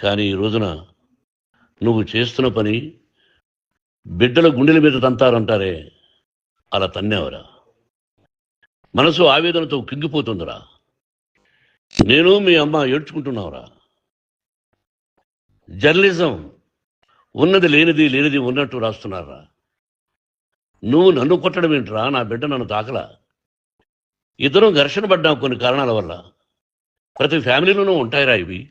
కానీ ఈ రోజున నువ్వు చేస్తున్న పని బిడ్డల గుండెల మీద తంతారంటారే. అలా తన్నేవరా? మనసు ఆవేదనతో కింగిపోతుందిరా. నేను మీ అమ్మ ఏడ్చుకుంటున్నావురా. జర్నలిజం ఉన్నది లేనిది లేనిది ఉన్నట్టు రాస్తున్నారా? నువ్వు నన్ను కొట్టడం ఏంట్రా? నా బిడ్డ నన్ను తాకలా? ఇద్దరం ఘర్షణ పడ్డాం కొన్ని కారణాల వల్ల. ప్రతి ఫ్యామిలీలోనూ ఉంటాయిరా ఇవి.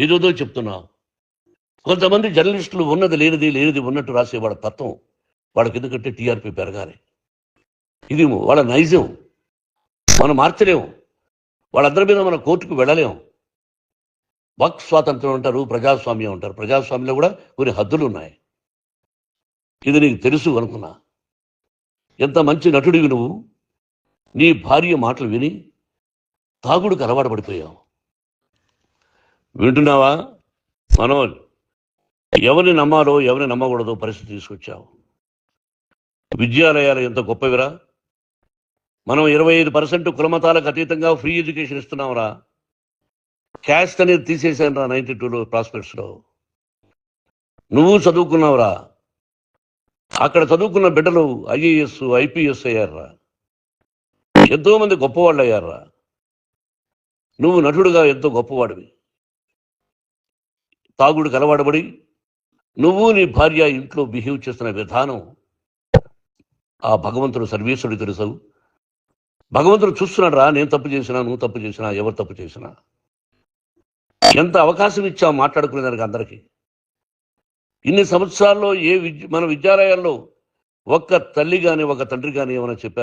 ఏదోదో చెప్తున్నావు. కొంతమంది జర్నలిస్టులు ఉన్నది లేనిది లేనిది ఉన్నట్టు రాసే వాళ్ళ తత్వం వాళ్ళకి ఎందుకంటే టీఆర్పీ పెరగాలి. ఇది వాళ్ళ నైజం. మనం మార్చలేము వాళ్ళందరి మీద మన కోర్టుకు వెళ్ళలేము వాక్ స్వాతంత్రం అంటారు ప్రజాస్వామ్యం అంటారు. ప్రజాస్వామ్యంలో కూడా కొన్ని హద్దులు ఉన్నాయి. ఇది నీకు తెలుసు అనుకున్నా. ఎంత మంచి నటుడివి నువ్వు. నీ భార్య మాటలు విని తాగుడుకు అలవాటు పడిపోయావు. వింటున్నావా? మనోజ్ ఎవరిని నమ్మాలో ఎవరిని నమ్మకూడదో పరిస్థితి తీసుకొచ్చావు. విద్యాలయాలు ఎంత గొప్పవిరా? మనం ఇరవై ఐదు పర్సెంట్ కులమతాలకు అతీతంగా ఫ్రీ ఎడ్యుకేషన్ ఇస్తున్నాంరా. క్యాస్ట్ అనేది తీసేసాను రా నైన్టీ టూలో ప్రాస్పెక్ట్స్లో. నువ్వు చదువుకున్నావురా. అక్కడ చదువుకున్న బిడ్డలు ఐఏఎస్ ఐపీఎస్ అయ్యారా ఎంతో మంది గొప్పవాళ్ళు అయ్యారా నువ్వు నటుడుగా ఎంతో గొప్పవాడివి. తాగుడు కలవాడబడి నువ్వు నీ భార్య ఇంట్లో బిహేవ్ చేస్తున్న విధానం ఆ భగవంతుడు సర్వేశ్వరుడు తెలుసు. భగవంతుడు చూస్తున్నాడు రా నేను తప్పు చేసినా నువ్వు తప్పు చేసినా ఎవరు తప్పు చేసినా. ఎంత అవకాశం ఇచ్చావు మాట్లాడుకునేదానికి అందరికీ. ఇన్ని సంవత్సరాల్లో ఏ విద్య మన విద్యాలయాల్లో ఒక్క తల్లి కానీ ఒక తండ్రి కానీ ఏమైనా చెప్పారు?